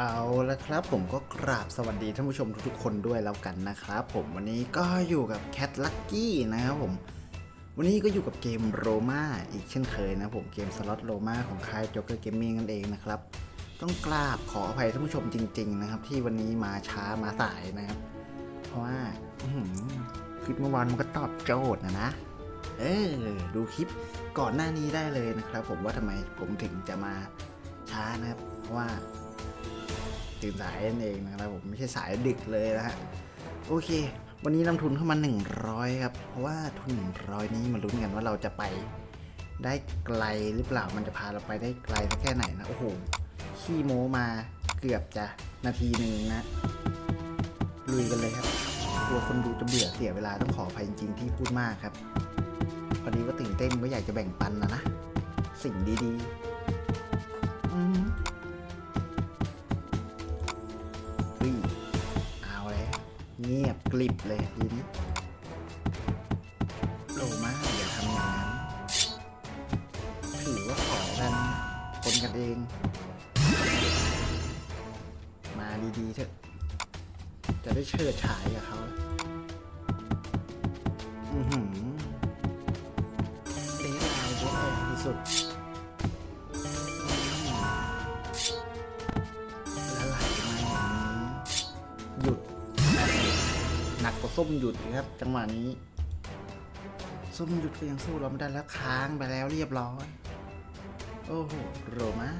เอาละครับผมก็กราบสวัสดีท่านผู้ชมทุกๆคนด้วยแล้วกันนะครับผมวันนี้ก็อยู่กับแคทลักกี้นะครับผม วันนี้ก็อยู่กับเกมโรมาอีกเช่นเคยนะผมเกมสล็อตโรมาของค่ายจ็อกเกอร์เกมมิ่งนั่นเองนะครับ ต้องกราบขออภัยท่านผู้ชมจริง ๆ นะครับ ที่วันนี้มาช้ามาสายนะครับ เพราะว่าคือหือคลิปเมื่อวานมันก็ตอบโจทย์นะนะเออดูคลิปก่อนหน้านี้ได้เลยนะครับ ผมว่าทำไมผมถึงจะมาช้านะครับเพราะว่า ตื่นสายนั่นเองนะครับผมไม่ใช่สายดึกเลยนะฮะโอเค วันนี้นำทุนเข้ามา 100 ครับ เพราะว่าทุน 100 นี้มาลุ้นกันว่าเราจะไปได้ไกลหรือเปล่ามันจะพาเราไปได้ไกลแค่ไหนนะโอ้โหขี้โมมาเกือบจะนาทีหนึ่งนะลุยกันเลยครับกลัวคนดูจะเบื่อเสียเวลาต้องขออภัยจริงๆที่พูดมากครับพอดีว่าตื่นเต้นก็อยากจะแบ่งปันนะนะสิ่งดีๆ เงียบกลิบเลยทีนี้โลมาอย่าทำอย่างนั้นถือว่าขอกันคนกันเอง มาดีๆเถอะ จะได้เชิดฉายกับเขาอือหือเดทไลน์เดทไลน์ที่สุด นักกว่าส้มหยุดอีกครับ จังหวะนี้ ส้มหยุดก็ยังสู้เราไม่ได้แล้วค้างไปแล้วเรียบร้อย โอ้โหโรมา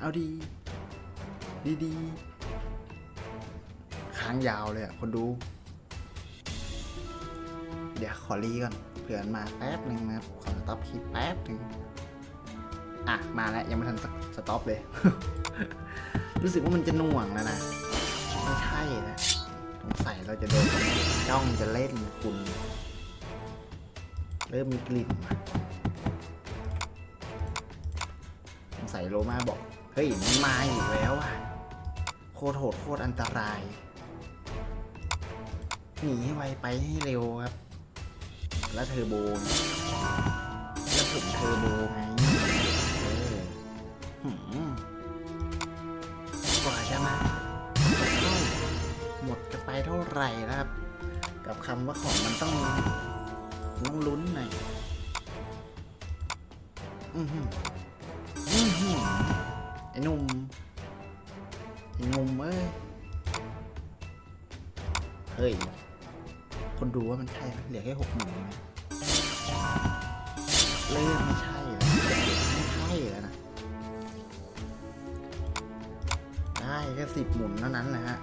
เอาดี ดีดีค้างยาวเลยอะคนดู เดี๋ยวขอรีก่อนเผื่อนมาแป๊บหนึ่งนะครับ ขอสต็อปคลิปแป๊บหนึ่งอะ มาแล้ว ยังไม่ทันสต็อปเลย รู้สึกว่ามันจะหน่วงแล้วนะ จะโดนจ้องจะเล่นคุณ เริ่มมีกลิ่นมาสงสัยโลมาบอก เฮ้ย มันมาอีกแล้วอะ โคตรโหดโคตรอันตราย หนีให้ไวไปให้เร็วครับ แล้วเทอร์โบ กับคำว่าของมันต้องต้องลุ้นหน่อยอือหืออือหือไอ้นุ่มไอ้นุ่มเอ้ยเฮ้ย คนดูว่ามันใช่ไหมเหลือแค่หกหมื่นเริ่มไม่ใช่แล้วไม่ใช่แล้วนะได้แค่สิบหมุนเท่านั้นแหละฮะ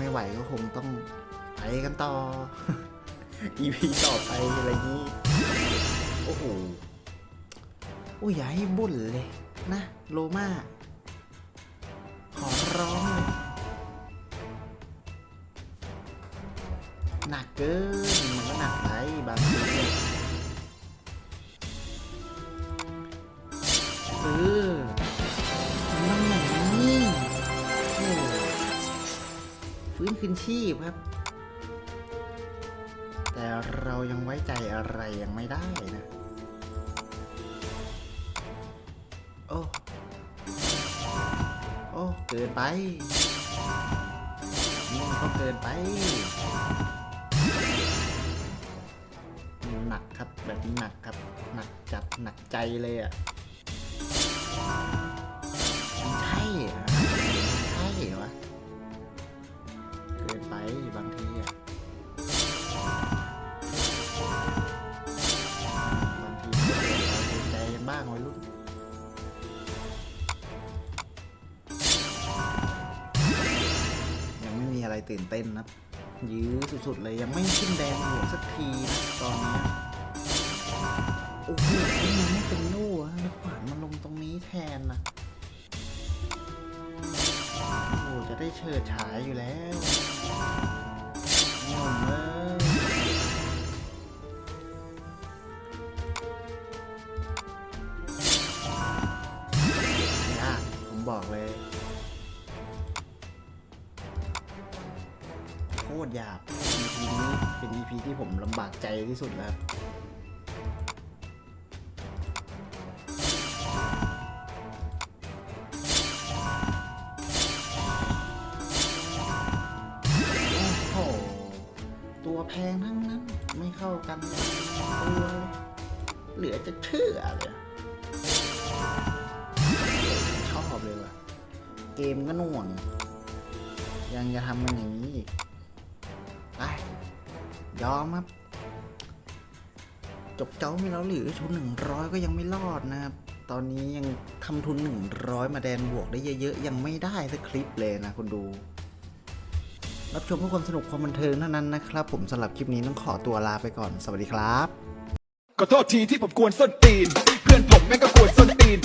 ไม่ไหวก็คงต้องไปกันต่อ EP ต่อไปอะไรนี้ โอ้โหโอ้ยอย่าให้บุ่นเลยนะ โลมาขอร้องเลยหนักเกินมันก็หนักไปบางที ฟื้นคืนชีพครับ แต่เรายังไว้ใจอะไรยังไม่ได้นะ โอ้ โอ้เกินไปนี่มันก็เกินไปหนักครับแบบนี้หนักครับ หนักจัดหนักใจเลยอะ ตื่นเต้นนะยื้อสุดๆเลยยังไม่ขึ้นแดงหัวสักทีนะตอนนี้โอ้โหมันไม่เป็นนู่อะแล้วขวานมาลงตรงนี้แทนนะโอ้จะได้เฉิดฉายอยู่แล้วงงเลย โคตรหยาบ EP นี้เป็น EP ที่ผมลำบากใจที่สุดแล้วตัวแพงทั้งนั้นไม่เข้ากันเลยเหลือจะเชื่อเลยชอบเลยว่ะ เกมก็น่วง ยังจะทำมันอย่างนี้อีก ยอมครับ จบเจ้าไม่แล้วหรือทุนหนึ่งร้อยก็ยังไม่รอดนะครับ ตอนนี้ยังทำทุนหนึ่งร้อยมาแดนบวกได้เยอะๆ ยังไม่ได้สักคลิปเลยนะคุณดูรับชมเพื่อความสนุกความบันเทิงเท่านั้นนะครับ ผมสำหรับคลิปนี้ต้องขอตัวลาไปก่อนสวัสดีครับ ขอโทษทีที่ผมกวนส้นตีน เพื่อนผมแม่งก็กวนส้นตีน